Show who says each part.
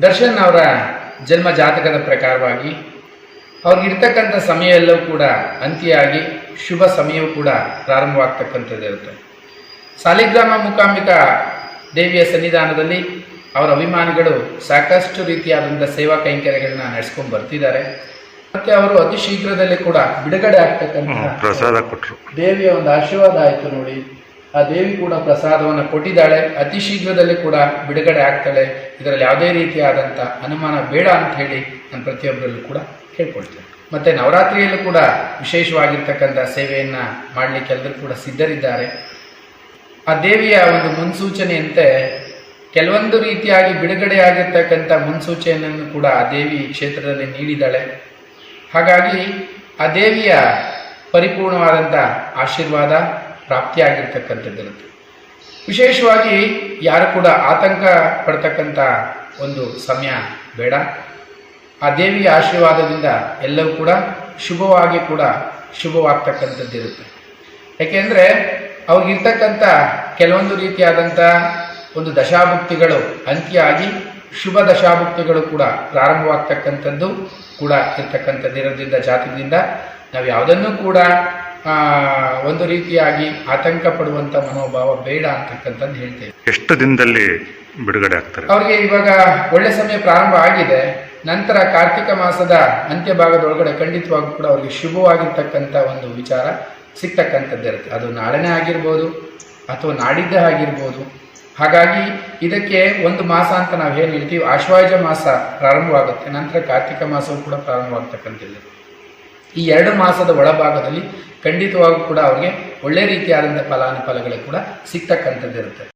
Speaker 1: ದರ್ಶನ್ ಅವರ ಜನ್ಮ ಜಾತಕದ ಪ್ರಕಾರವಾಗಿ ಅವ್ರಿಗಿರ್ತಕ್ಕಂಥ ಸಮಯ ಎಲ್ಲವೂ ಕೂಡ ಅಂತ್ಯಾಗಿ ಶುಭ ಸಮಯವೂ ಕೂಡ ಪ್ರಾರಂಭವಾಗ್ತಕ್ಕಂಥದ್ದಿರುತ್ತೆ ಸಾಲಿಗ್ರಾಮ ಮೂಕಾಂಬಿಕಾ ದೇವಿಯ ಸನ್ನಿಧಾನದಲ್ಲಿ ಅವರ ಅಭಿಮಾನಿಗಳು ಸಾಕಷ್ಟು ರೀತಿಯಾದಂಥ ಸೇವಾ ಕೈಂಕರ್ಯಗಳನ್ನ ನಡೆಸ್ಕೊಂಡು ಬರ್ತಿದ್ದಾರೆ. ಮತ್ತೆ ಅವರು ಅತಿ ಶೀಘ್ರದಲ್ಲೇ ಕೂಡ ಬಿಡುಗಡೆ ಆಗ್ತಕ್ಕಂಥ
Speaker 2: ಪ್ರಸಾದ ಕೊಟ್ಟರು
Speaker 1: ದೇವಿಯ ಒಂದು ಆಶೀರ್ವಾದ ಆಯಿತು ನೋಡಿ. ಆ ದೇವಿ ಕೂಡ ಪ್ರಸಾದವನ್ನು ಕೊಟ್ಟಿದ್ದಾಳೆ. ಅತಿ ಶೀಘ್ರದಲ್ಲಿ ಕೂಡ ಬಿಡುಗಡೆ ಆಗ್ತಾಳೆ. ಇದರಲ್ಲಿ ಯಾವುದೇ ರೀತಿಯಾದಂಥ ಅನುಮಾನ ಬೇಡ ಅಂತ ಹೇಳಿ ನಾನು ಪ್ರತಿಯೊಬ್ಬರಲ್ಲೂ ಕೂಡ ಕೇಳ್ಕೊಳ್ತೇನೆ ಮತ್ತು ನವರಾತ್ರಿಯಲ್ಲೂ ಕೂಡ ವಿಶೇಷವಾಗಿರ್ತಕ್ಕಂಥ ಸೇವೆಯನ್ನು ಮಾಡಲಿಕ್ಕೆ ಎಲ್ಲರೂ ಕೂಡ ಸಿದ್ಧರಿದ್ದಾರೆ. ಆ ದೇವಿಯ ಒಂದು ಮುನ್ಸೂಚನೆಯಂತೆ ಕೆಲವೊಂದು ರೀತಿಯಾಗಿ ಬಿಡುಗಡೆಯಾಗಿರ್ತಕ್ಕಂಥ ಮುನ್ಸೂಚನೆಯನ್ನು ಕೂಡ ಆ ದೇವಿ ಕ್ಷೇತ್ರದಲ್ಲಿ ನೀಡಿದ್ದಾಳೆ. ಹಾಗಾಗಿ ಆ ದೇವಿಯ ಪರಿಪೂರ್ಣವಾದಂಥ ಆಶೀರ್ವಾದ ಪ್ರಾಪ್ತಿಯಾಗಿರ್ತಕ್ಕಂಥದ್ದಿರುತ್ತೆ. ವಿಶೇಷವಾಗಿ ಯಾರು ಕೂಡ ಆತಂಕ ಪಡ್ತಕ್ಕಂಥ ಒಂದು ಸಮಯ ಬೇಡ. ಆ ದೇವಿಯ ಆಶೀರ್ವಾದದಿಂದ ಎಲ್ಲವೂ ಕೂಡ ಶುಭವಾಗಿ ಕೂಡ ಶುಭವಾಗ್ತಕ್ಕಂಥದ್ದಿರುತ್ತೆ. ಯಾಕೆಂದರೆ ಅವ್ರಿಗಿರ್ತಕ್ಕಂಥ ಕೆಲವೊಂದು ರೀತಿಯಾದಂಥ ಒಂದು ದಶಾಭುಕ್ತಿಗಳು ಅಂತ್ಯವಾಗಿ ಶುಭ ದಶಾಭುಕ್ತಿಗಳು ಕೂಡ ಪ್ರಾರಂಭವಾಗ್ತಕ್ಕಂಥದ್ದು ಕೂಡ ಇರ್ತಕ್ಕಂಥದ್ದಿರೋದ್ರಿಂದ ಜಾತಕದಿಂದ ನಾವು ಯಾವುದನ್ನು ಕೂಡ ಒಂದು ರೀತಿಯಾಗಿ ಆತಂಕ ಪಡುವಂಥ ಮನೋಭಾವ ಬೇಡ ಅಂತಕ್ಕಂಥದ್ದು ಹೇಳ್ತೇವೆ.
Speaker 2: ಎಷ್ಟು ದಿನದಲ್ಲಿ ಬಿಡುಗಡೆ ಆಗ್ತಾರೆ?
Speaker 1: ಅವರಿಗೆ ಇವಾಗ ಒಳ್ಳೆ ಸಮಯ ಪ್ರಾರಂಭ ಆಗಿದೆ. ನಂತರ ಕಾರ್ತಿಕ ಮಾಸದ ಅಂತ್ಯ ಭಾಗದೊಳಗಡೆ ಖಂಡಿತವಾಗೂ ಕೂಡ ಅವರಿಗೆ ಶುಭವಾಗಿರ್ತಕ್ಕಂಥ ಒಂದು ವಿಚಾರ ಸಿಗ್ತಕ್ಕಂಥದ್ದಿರುತ್ತೆ ಅದು ನಾಳೆನೇ ಆಗಿರ್ಬೋದು ಅಥವಾ ನಾಡಿದ್ದೇ ಆಗಿರ್ಬೋದು. ಹಾಗಾಗಿ ಇದಕ್ಕೆ ಒಂದು ಮಾಸ ಅಂತ ನಾವು ಏನು ಹೇಳ್ತೀವಿ? ಆಶ್ವಾಯುಜ ಮಾಸ ಪ್ರಾರಂಭವಾಗುತ್ತೆ. ನಂತರ ಕಾರ್ತಿಕ ಮಾಸವೂ ಕೂಡ ಪ್ರಾರಂಭವಾಗ್ತಕ್ಕಂಥದ್ದು. ಈ ಎರಡು ಮಾಸದ ಒಳಭಾಗದಲ್ಲಿ ಖಂಡಿತವಾಗೂ ಕೂಡ ಅವರಿಗೆ ಒಳ್ಳೆ ರೀತಿಯಾದಂಥ ಫಲಾನುಫಲಗಳು ಕೂಡ ಸಿಗ್ತಕ್ಕಂಥದ್ದಿರುತ್ತೆ